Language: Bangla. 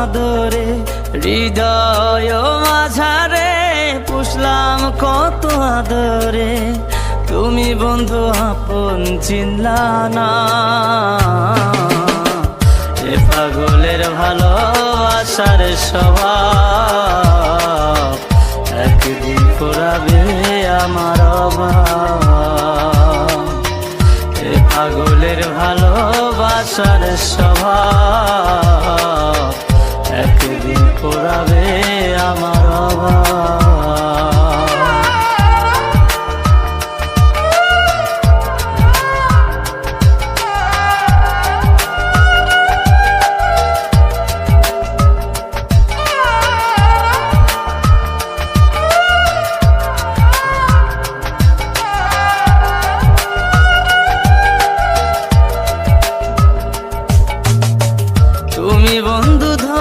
আদরে হৃদয় মাঝারে পুষলাম কত আদরে। তুমি বন্ধু আপন চিনলা না এ পাগলের ভালোবাসার স্বভাব, একদিন পুরাবে আমার এ পাগলের ভালোবাসার স্বভাব আমার তুমি বন্ধু